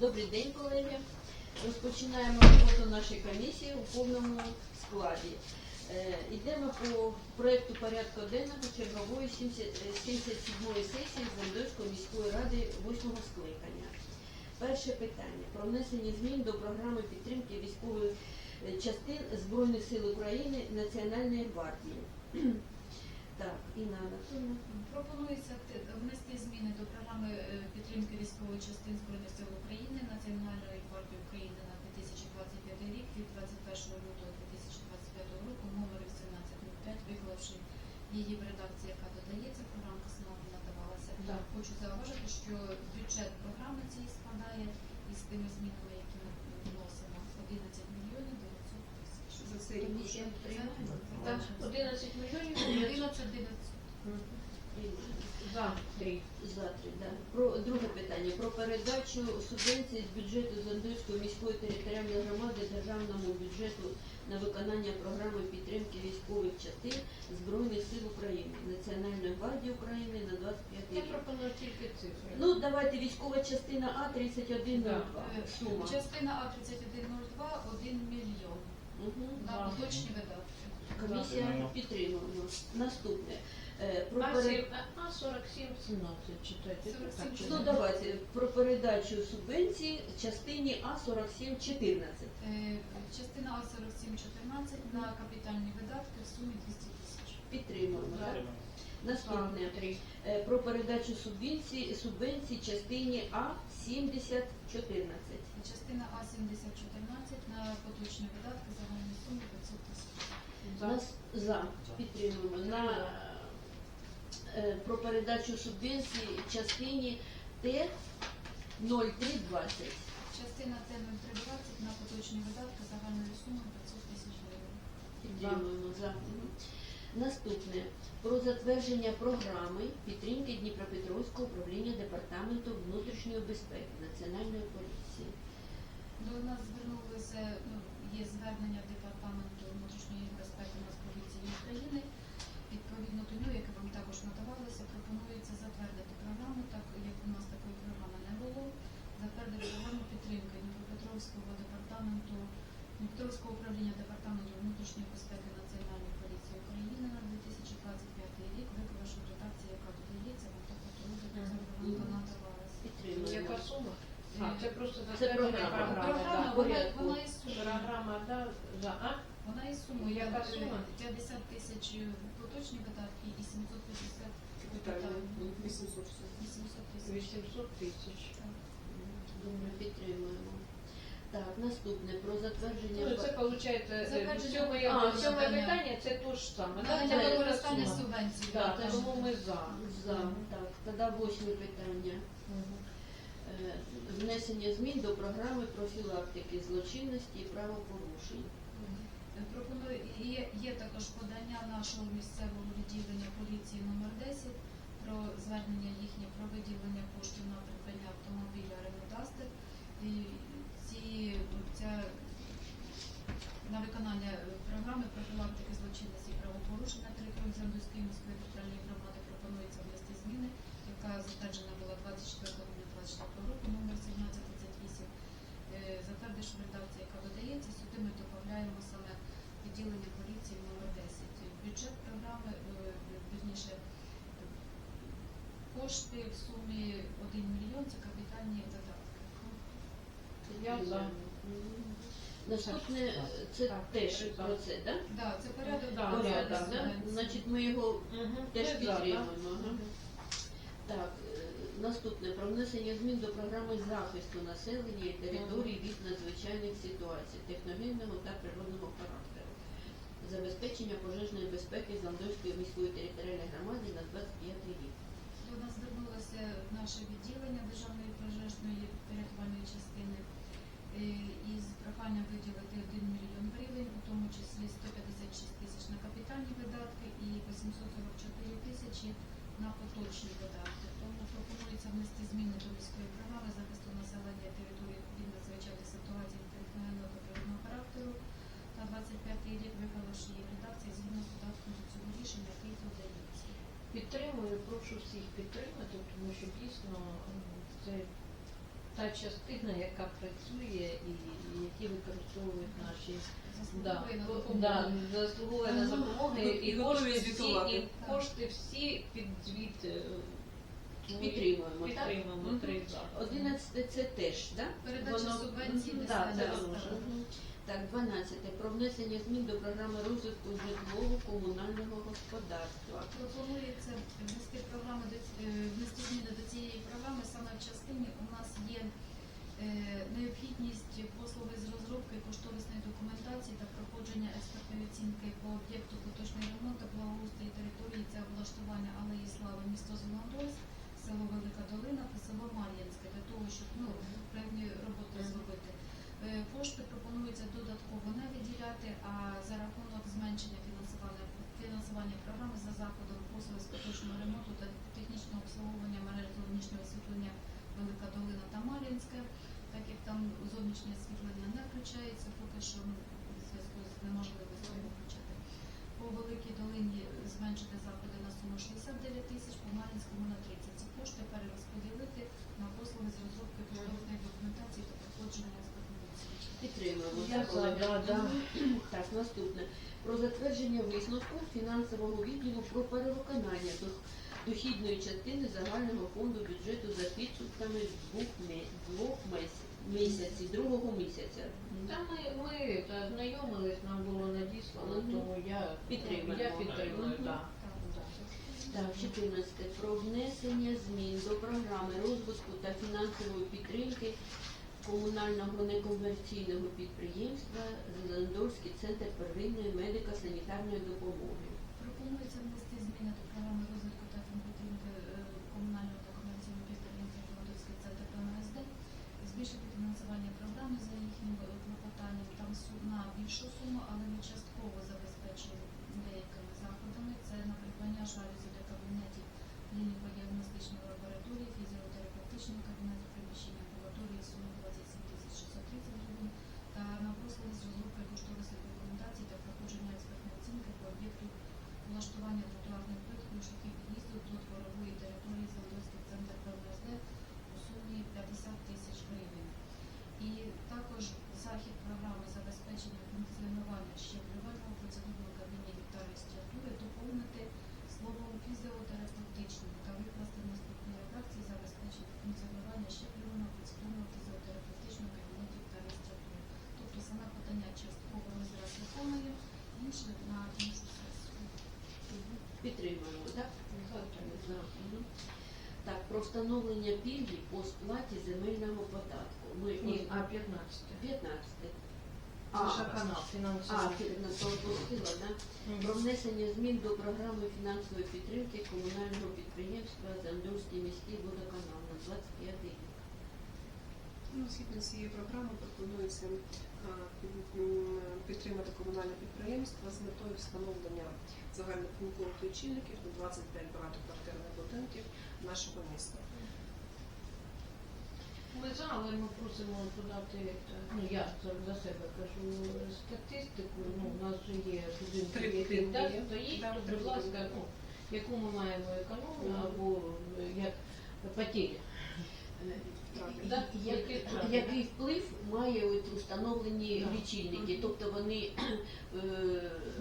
Добрий день, колеги. Розпочинаємо роботу нашої комісії у повному складі. Е, Йдемо по проекту порядку денного чергової 70 е, 77-ї сесії Зандойської міської ради 8-го скликання. Перше питання про внесення змін до програми підтримки військових е, частин Збройних сил України Національної гвардії. Так, Інна Анатольовна. Пропонується внести зміни до програми е, підтримки військової частин Збройних сил України Національної гвардії України на 2025 рік від 21 лютого 2025 року номер 1805, виклавши її в редакції, яка додається, програмка сама надавалася. Да. Хочу зауважити, що бюджет програми цієї складає із тими змінами, які ми вносимо 11 мільйонів 900 тисяч. За цей рік Комісія Це- Так, 11 мільйонів 11 900. за три. За три, да. Про друге питання про передачу субвенції з бюджету Зандойської міської територіальної громади державному бюджету на виконання програми підтримки військових частин Збройних сил України Національної гвардії України на 25 Я пропоную тільки цифри. Ну давайте військова частина А 3102. Е, Сума. Частина А3102 1 мільйон. На поточні видатки. Комісія підтримуємо. Наступне. Е, Про А, перед... а 47, 17 читайте. 47, Так, Ну давайте про передачу субвенції частині А 4714. Е, Частина А4714 на капітальні видатки в сумі 200 тисяч. Підтримуємо. Так? Наступне. Е, про передачу субвенції субвенцій частині А 7014. Частина А7014 на поточні видатки загальної суми 500 тисяч. За. Нас за підтримуємо на е, про передачу субвенції частині Т 0320. Частина Т0320 на поточні видатки загальної суми 500 тисяч гривень. Підтримуємо за. Наступне про затвердження програми підтримки Дніпропетровського управління департаменту внутрішньої безпеки Національної поліції. До нас звернулися, ну, є звернення департаменту внутрішньої безпеки Нацполіції України. Відповідно до нього, яке вам також надавалося, пропонується затвердити програму, так як у нас такої програми не було. Затвердити програму підтримки Дніпропетровського департаменту, Дніпропетровського управління департаменту внутрішньої безпеки Національної поліції України на 2025 рік, виклавши в редакції, яка додається, вам також розгляду ця програмка надавалася. Підтримуємо. Яка сума? А, це просто Це затвердження програма. Програма, да. вона, вона із сумою. Програма, да, за А. Вона із сумою. Яка Е, сума? 50 тисяч поточні видатки і 750 Капітальний капітальні. 860. 800 тисяч. 800 тисяч. Добре, підтримуємо. Так, наступне про затвердження. Ну, це виходить, Затвердження сьоме питання, це то ж саме. Це використання сума. субвенцій. Да, так, тому ми за. За. Так, тоді восьме питання. Мгм. Внесення змін до програми профілактики злочинності і правопорушень. Е, Пропоную, є, є також подання нашого місцевого відділення поліції номер 10 про звернення їхнє про виділення коштів на придбання автомобіля Renault І ці, ця, на виконання програми профілактики злочинності і правопорушень на території Зандуської міської територіальної громади пропонується внести зміни, яка затверджена була 24 грудня 24 року, номер 1738. Е, Затвердивши в яка додається, сюди ми додаємо саме відділення поліції номер 10. Бюджет програми, е, вірніше, е, кошти в сумі 1 мільйон це капітальні видатки. Я за. Наступне е, це теж про це, так? Да, це порядок Да, Порядок, да? Значить, ми його теж за, підтримуємо. ага. Так, е, наступне про внесення змін до програми захисту населення і територій від надзвичайних ситуацій техногенного та природного характеру. Забезпечення пожежної безпеки Зандойської міської територіальної громади на 25 рік. До нас звернулося наше відділення Державної пожежної рятувальної частини із проханням виділити 1 мільйон гривень, у тому числі 156 тисяч на капітальні видатки і 844 тисячі на поточні видатки. Тому пропонується внести зміни до міської програми захисту населення території від надзвичайних ситуацій техногенного та природного характеру на 25 рік, виконавши її редакції згідно з додатком до цього рішення, який додається. Підтримую, прошу всіх підтримати, тому що дійсно це та частина, яка працює і, і які використовують наші да, Заслуговує на о, да, заслуговує на допомогу І кошти всі, і кошти всі під звіт е, Підтримуємо, так? підтримуємо три заходи. 11 це теж, да? Передача Воно- субвенцій Да, десь це місце. воно ж. Так, 12. Про внесення змін до програми розвитку житлово-комунального господарства. Пропонується внести програму до е, внести зміни до цієї програми. Саме в частині у нас є е, необхідність послуги з розробки кошторисної документації та проходження експертної оцінки по об'єкту поточний ремонт та благоустрій території це облаштування алеї слави місто Золотось, село Велика Долина та село Мар'їнське для того, щоб ну певні роботи зробити. Е, Кошти пропонується додатково не виділяти, а за рахунок зменшення фінансування фінансування програми за заходом послуги з поточного ремонту та технічного обслуговування мереж зовнішнього освітлення Велика Долина та Мар'їнське, так як там зовнішнє освітлення не включається, поки що в зв'язку з неможливістю включати. По Великій Долині зменшити заходи на суму 69 тисяч, по Мар'їнському на 30. Ці кошти перерозподілити на послуги з розробки кошторисної документації та оцінки. Підтримуємо. Я так, за, да, да. Так, наступне. Про затвердження висновку фінансового відділу про перевиконання дох- дохідної частини загального фонду бюджету за підсумками двох, двох місяців, другого місяця. Та ми, ми та, знайомились, нам було надіслано, Мгм. тому я Підтримуємо. Я підтримую, Мгм. так. Так, 14. Про внесення змін до програми розвитку та фінансової підтримки комунального некомерційного підприємства Зеландольський центр первинної медико-санітарної допомоги. Пропонується внести зміни до програми розвитку та підтримки е, комунального та комерційного підприємства Жолодовський центр ПМСД, збільшити фінансування програми за їхнім клопотанням там на більшу суму, але ми частково забезпечуємо деякими заходами. Це на придбання жалюзі для кабінетів клініко-діагностичної лабораторії, фізіотерапевтичного кабінету, приміщення амбулаторії суми 27 тисяч 630 гривень та на послуги з розробки кошторисної документації та проходження експертної оцінки по об'єкту влаштування тротуарних плиткою шляхів під'їзду до дворової території Золотовський центр ПМСД у сумі 50 тисяч гривень. І також захід програми забезпечення функціонування щеплювального процедурного кабінетів та реєстратури доповнити словом фізіотерапевтичним та викласти редакції забезпечення функціонування щеплювального процедурного фізіотерапевтичного кабінетів та реєстратури. Тобто саме подання частково ми зараз виконуємо, інше на іншу сесію. Підтримуємо, так? Так, про встановлення пільги по сплаті земельного податку. Ми Ні, а 15. 15. А, то опустила, да? Про внесення змін до програми фінансової підтримки комунального підприємства Зандурський міський водоканал на 25 рік. Ну, Згідно з цією програмою пропонується а, м, підтримати комунальне підприємство з метою встановлення загальних лічильників на 25 багатоквартирних будинків нашого міста. Ми за, але ми просимо подати, ну я за, за себе кажу, статистику, ну у нас же є будинки, які стоїть, то, будь ласка, ну, яку ми маємо економію або е, як Да, Як- Який вплив має встановлені лічильники? Тобто вони е,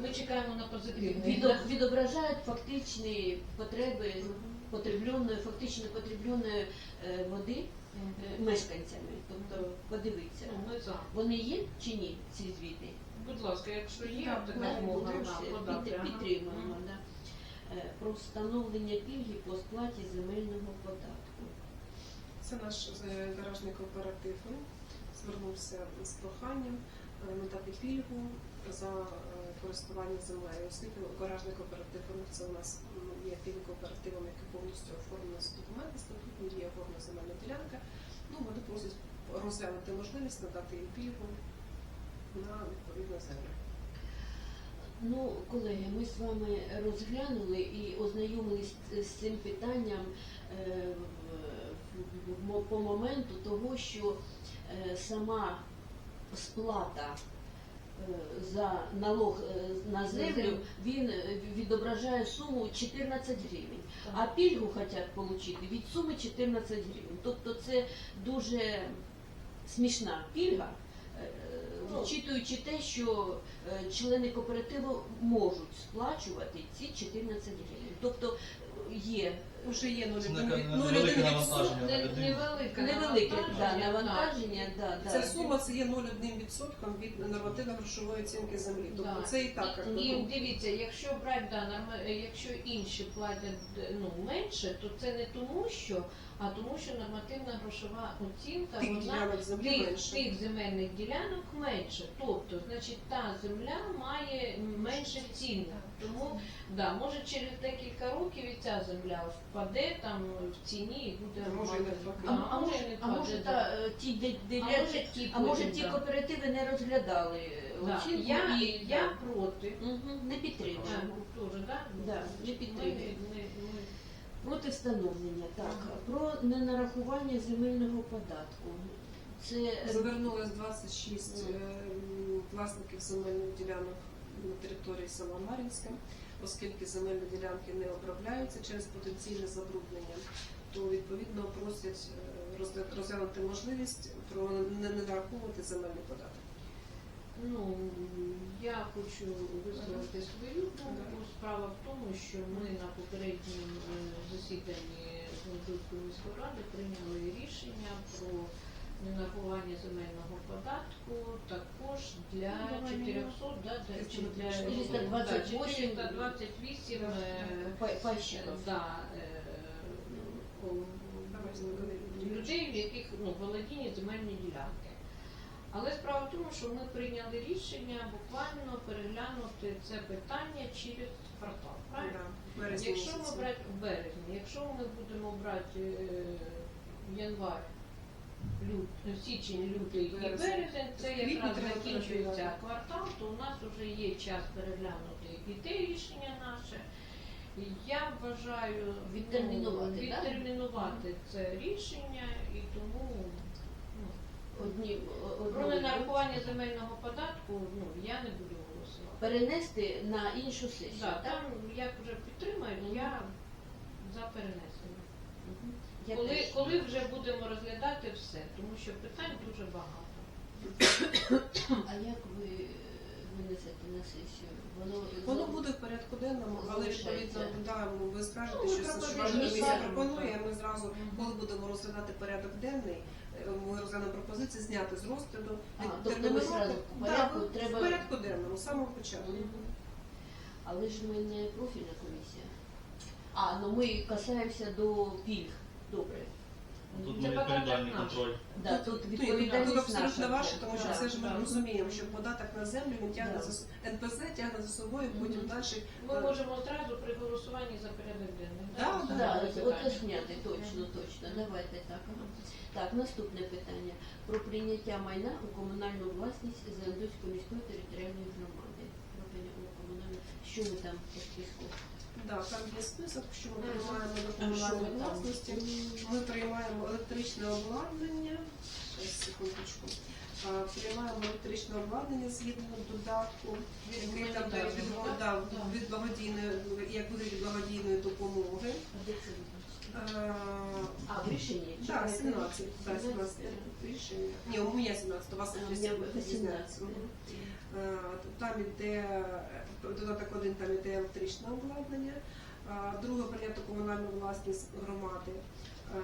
Ми чекаємо на позитивний. відо- відображають фактичні потреби потребленої, фактично потребленої е, води мешканцями. Тобто подивитися. Ну, Ми за. Вони є чи ні, ці звіти? Будь ласка, якщо є Так, то змога, будемо да, подати. під- ага. підтримуємо. Мгм. Да. Е, Про встановлення пільги по сплаті земельного податку. Це наш е, гаражний кооператив звернувся з проханням е, надати пільгу за е, користування землею. Оскільки гаражний кооператив це у нас є тим кооперативом, який повністю оформлено з документи, статутні є оформлена земельна ділянка. Ну, вони просять розглянути можливість надати їм пільгу на відповідну землю. Ну, колеги, ми з вами розглянули і ознайомились з цим питанням е, по моменту того, що е, сама сплата е, за налог е, на землю, він е, відображає суму 14 гривень. А пільгу хочуть отримати від суми 14 гривень. Тобто це дуже смішна пільга, Ну. вчитуючи те, що члени кооперативу можуть сплачувати ці 14 гривень. Тобто є Вже є Це 0,1 не- від- невелике навантаження на людину. Невелике невелике да, навантаження, навантаження. Да, да. Ця сума це є 0,1% від нормативно-грошової оцінки землі. Тобто Да. це і так як І би, дивіться, якщо брати да, норма- якщо інші платять ну, менше, то це не тому, що, а тому, що нормативна грошова оцінка тих вона ділянок землі тих, менше. тих земельних ділянок менше. Тобто, значить, та земля має менше цінник. Тому да, може через декілька років і ця земля впаде там в ціні і буде А може, навпаки. А, а може, не а може та, да. е, ті де- А може ті а може потім, ті да. кооперативи не розглядали е, Да. оцінку Я, і я да. проти. Мгм, не підтримуємо. А, Тоже, да? Да, не Ми- ми- ми- Проти встановлення, так. Ага. Про ненарахування земельного податку. Це Звернулось 26 е, власників земельних ділянок на території села Мар'їнське, оскільки земельні ділянки не обробляються через потенційне забруднення, то відповідно просять е, розглянути можливість про не нараховувати земельний податок. Ну, я хочу висловити свою думку. Справа в тому, що ми на попередньому е, засіданні Гонконгської міської ради прийняли рішення про ненарахування земельного податку також для Ну, 400, да, для, для 428, да, 428 е, па- пайщиків. да, е, Давай, Ольга, людей, в яких ну, володіння земельні ділянки. Але справа в тому, що ми прийняли рішення буквально переглянути це питання через квартал. Правильно? Да, Якщо ми брати в березні, якщо ми будемо брати е, январ, лют, січень, лютий і Березень. це якраз закінчується квартал, то у нас вже є час переглянути і те рішення наше. Я вважаю ну, Відтермінувати, да? відтермінувати це рішення і тому ну, Одні, про ненарахування земельного податку ну, я не буду голосувати. перенести на іншу сесію. Да, так? там як вже підтримають, я за перенесення. Я Коли, теж. коли вже будемо розглядати все, тому що питань дуже багато. А як ви винесете на сесію? Воно, Воно буде в порядку денному, але Залишається. відповідно да, ви скажете, Ну, що пропозиції ваша комісія пропонує. Ми зразу, коли будемо розглядати порядок денний, е, ми розглянемо пропозиції зняти з розгляду. А, тобто ви термінувати. зразу в Да, порядку ви- треба- в порядку денному, з самого початку. Мгм. Але ж ми не профільна комісія. А, ну ми касаємося до пільг. Добре. Тут ми відповідальний контроль. Да, тут відповідальність Тут абсолютно наша. ваше, тому що Да, це ж ми да. розуміємо, що податок на землю він тягне Да. за с- НПЗ тягне за собою потім Мгм. далі. Ми Е, можемо одразу при голосуванні за порядок денний. Да, да, Да, Це питання. уточняти, точно, точно. Давайте так. ага. Так, наступне питання. Про прийняття майна у комунальну власність Зеландовської міської територіальної громади. Про прийняття у комунальну- Що ми там по списку? Да, там є список, що ми приймаємо до комунальної власності. Ми приймаємо електричне обладнання. Секундочку. Приймаємо електричне обладнання згідно додатку, який там від, від благодійної, як вигляді благодійної допомоги. А? Е, в рішенні? Чи Да, 17. Да, 17 рішення. Ні, у мене 17, у вас у 18. Е, Там іде е, додаток один, там іде електричне обладнання. Друге прийнято комунальну власність громади е,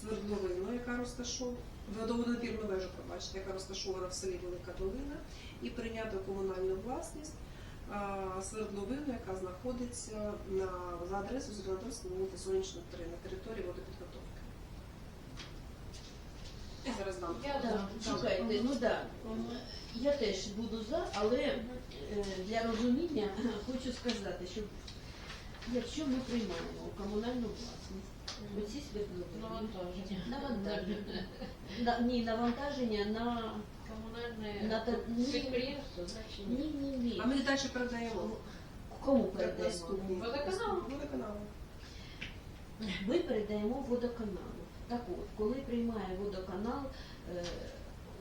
свердловину, яка розташована, водонапірну вежу, пробачте, яка розташована в селі Велика Долина, і прийнято комунальну власність свердловину, яка знаходиться на за адресою Зеленодольської вулиці Сонячна 3 на території водопідготовки. Я зараз дам. Я чекайте, ну. Я теж буду за, але е, для розуміння хочу сказати, що якщо ми приймаємо у комунальну власність оці свердловини, Навантаження. навантаження, на, ні, навантаження на Комунальне На те- ні. підприємство, значить ні, ні. ні, ні. А ми далі передаємо. Кому Так, передаємо? Водоканалу. Водоканалу. Ми передаємо водоканалу. Так от, коли приймає водоканал, е,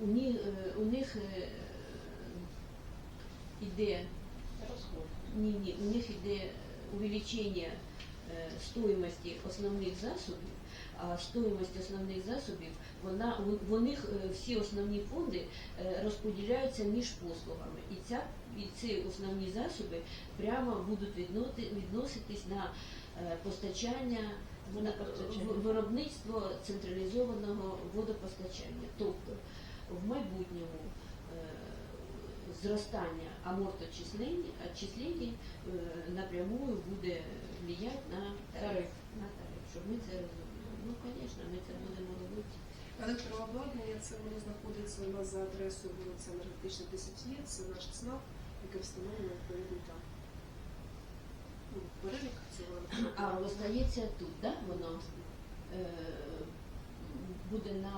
у них, у них е, іде Розход. ні, ні, у них іде увеличення е, стоїмості основних засобів, стоїмость основних засобів, вона, них е, всі основні фонди е, розподіляються між послугами. І, ця, і ці основні засоби прямо будуть відноти, відноситись на е, постачання, на виробництво централізованого водопостачання. Тобто в майбутньому зростання аморточислень напрямую буде влиять на. Тариф. На тариф, щоб ми це розуміли. Ну, звісно, ми це будемо робити. Електрообладнання це воно знаходиться у нас за адресою вулиця Енергетична 10 є, це наш ЦНАП, яке встановлено відповідно там. Ну, перелік цього А електрообладнання. остається тут, да, воно е, буде на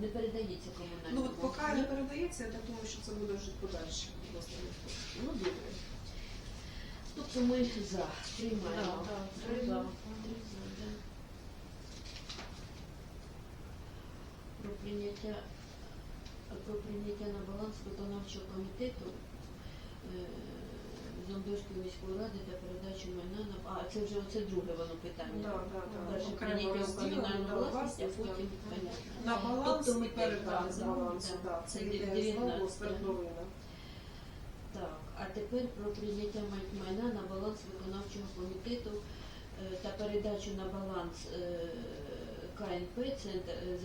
не передається комунальному. Ну от поки не передається, я так думаю, що це буде вже подальше. власне. Ну добре. Тобто ми за приймаємо. Да, да, Три за. Три за, да. Про прийняття про прийняття на баланс виконавчого комітету е, Зондорської міської ради та передачу майна на а це вже оце друге воно питання. Да, да, да. Перше прийняття в комунальну власність, а потім. На баланс Тобто ми да, да. так. Це йде знову свердловина. Так, а тепер про прийняття майна на баланс виконавчого комітету е, та передачу на баланс е, КНП, центр, е,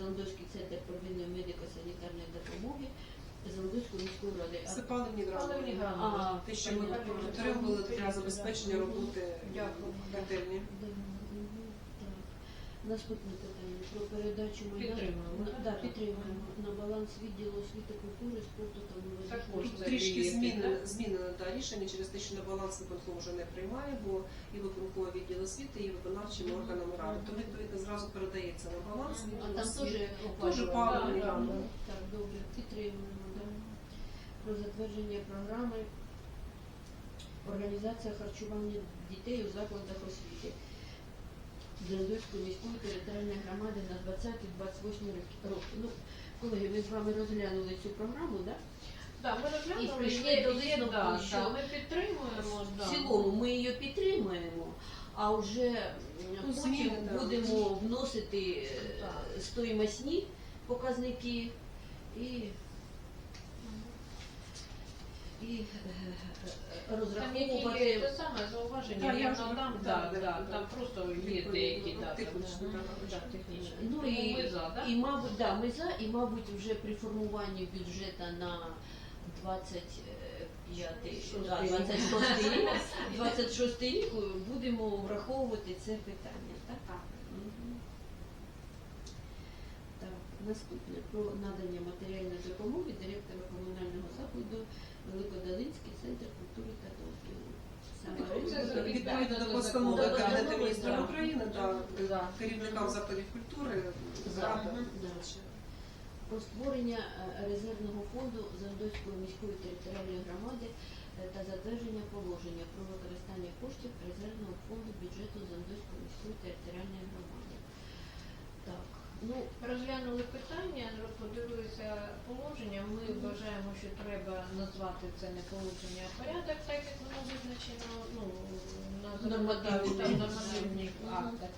центр первинної медико-санітарної допомоги Зеландовської міської ради. Це паливні. А, Те, що ми понятно. для забезпечення роботи котельні. Наступне питання про передачу майна. Підтримуємо, на- Да, підтримуємо на баланс відділу освіти, культури, спорту та молоді. Також Тут трішки діє, змінено, та рішення через те, що на баланс виконком вже не приймає, бо і виконковий відділ освіти, і виконавчими Мгм. органами ради. То відповідно зразу передається на баланс А відділ там теж освіти. Да, да. Так, добре, підтримуємо. Да. Про затвердження програми організація харчування дітей у закладах освіти. Зеленської міської територіальної громади на 20-28 роки. Ну, колеги, ми з вами розглянули цю програму, да? Да, ми розглянули, І прийшли є- до є, висновку, да, що да, ми підтримуємо. В цілому ми її підтримуємо, а вже м, Ну, потім зміни, да. будемо вносити е, Так. стоїмосні показники і, і е, Там які розраховувати. те саме зауваження, Да, я я вже надам, да, да, да, да, там просто є деякі ну, да, технічно, да, да. да, технічно. Ну, і- ми за, да? І, мабуть, да, ми за, і, мабуть, вже при формуванні бюджету на 25 да, 26 рік, 26 рік будемо враховувати це питання, так? Так. Мгм. Так, наступне про надання матеріальної допомоги директора комунального закладу Великодолинський центр культури та за- Відповідно до постанови Кабінету да, міністрів. України та керівникам закладів культури про створення е, резервного фонду Зандойської міської територіальної громади е, та затвердження положення про використання коштів резервного фонду бюджету Зандойської міської територіальної громади. Ну Розглянули питання, подивилися положення. Ми вважаємо, що треба назвати це не положення, а порядок, так як воно визначено ну, на нормативних актах.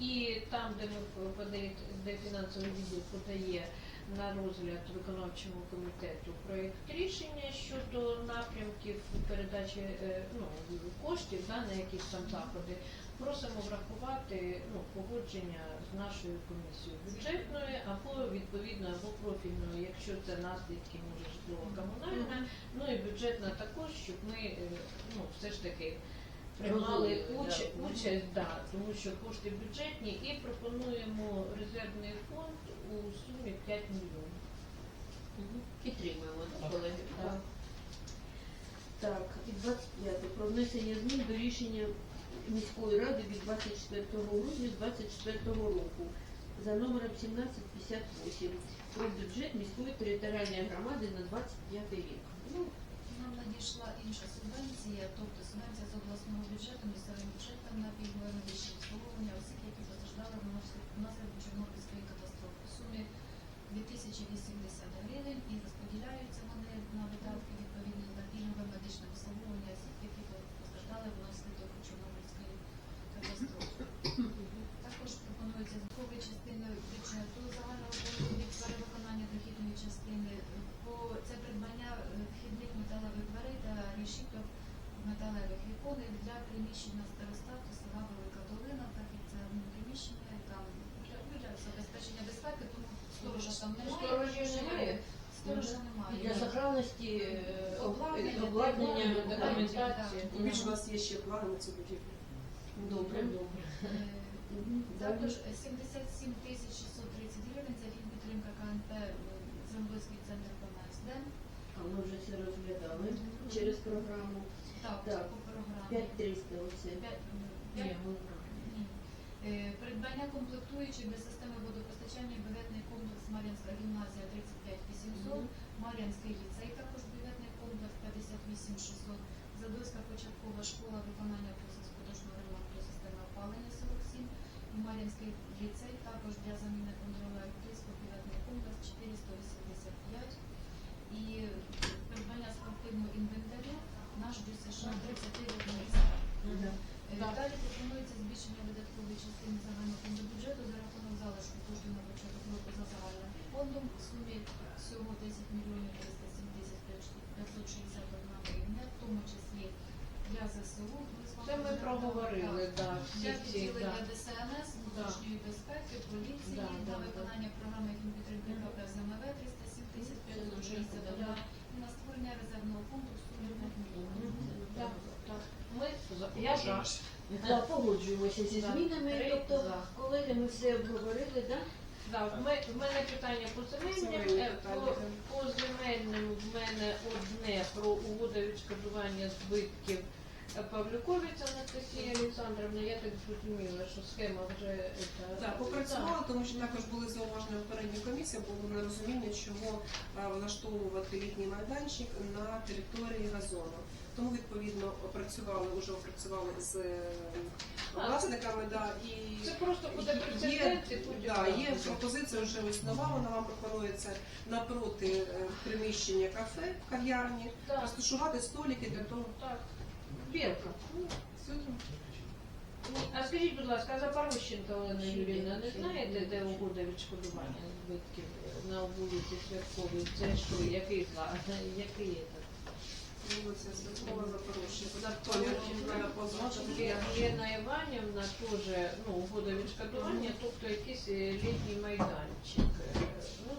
І там, де ми подає, де фінансовий відділ подає на розгляд виконавчому комітету проєкт рішення щодо напрямків передачі е, ну, коштів да, на якісь там заходи, просимо врахувати ну, погодження з нашою комісією бюджетною або відповідно або профільною, якщо це наслідки може житлово-комунальна, ну і бюджетна також, щоб ми е, ну, все ж таки приймали участь, участь да, тому що кошти бюджетні і пропонуємо резервний фонд у сумі 5 мільйонів. мгм, підтримуємо, так, колеги? Так. Так, і 25 про внесення змін до рішення міської ради від 24 грудня 24 року за номером 1758 про бюджет міської територіальної громади на 25 рік. Ну, Нам надійшла інша субвенція, тобто субвенція з обласного бюджету, місцевим бюджетом на пільгове медичне обслуговування осіб, які постраждали внаслідок Чорнобильської катастрофи. В сумі 2080 гривень і розподіляються вони на видатки відповідно на пільгове приміщення старостату села Велика Долина, так як це одне приміщення, і там для, ну, для забезпечення безпеки, тому сторожа там немає. Сторожів немає? Сторожа немає. Для сохранності е, об- Обладнання, обладнання, обладнання, Більше у нас є ще плани на цю будівлю. Добре, добре. Е, Також 77 тисяч 630 гривень це фінпідтримка КНП е, Землицький центр ПМСД. А ми вже це розглядали через програму. Так, Так. по програмі. 5300 оце. П'ять- м, Ні, п'ять- ми ні. Е, Придбання комплектуючих для системи водопостачання бюветний комплекс Мар'янська гімназія 35 800, Мар'янський ліцей також бюветний комплекс 58 600, Задольська початкова школа виконання з ремонту системи опалення 47, і Мар'янський ліцей також для заміни контролерів тиску бюветний комплекс 485 і придбання спортивного інвентарю наш ДЮСШ 31 місць. Мгм. Е, Далі пропонується збільшення видаткової частини загального фонду бюджету за рахунок залишку коштів на початок року за загальним фондом в сумі всього 10 мільйонів 307 тисяч 561 гривня, в тому числі для ЗСУ. ми Це ми проговорили, так. да, Для відділення. ДСНС, внутрішньої безпеки, поліції, Да, на виконання програми фінпідтримки КП ЗМВ 307 тисяч 561 і на створення резервного фонду в сумі 5. Так, так. Ми за- Я за. Да, погоджуємося зі змінами, тобто колеги ми все обговорили, так? Да, в в мене питання по земельним. Земельні Е, По, так. по земельним в мене одне про угоду відшкодування збитків Павлюковець Анастасія Олександровна. Я так зрозуміла, що схема вже та- Так, попрацювали, тому що також були зауваження попередньої комісії, було нерозуміння, чого е, влаштовувати літній майданчик на території газону. Тому відповідно опрацювали, вже опрацювали з е, власниками, да, і Це просто буде прецедент, і да, є пропозиція вже ось нова, вона вам пропонується напроти е, приміщення кафе, кав'ярні, Так, розташувати столики для того. так. Сьогодні А скажіть, будь ласка, а Запорожченка Олена Юрійовна, не знаєте, де угода відшкодування збитків на вулиці Святковій? Це що, який зла, який це? вулиця Святкова Запорожча. Запорожченка. Є- Лена Іванівна теж ну, угода відшкодування, тобто якийсь е, літній майданчик. Е, Ну,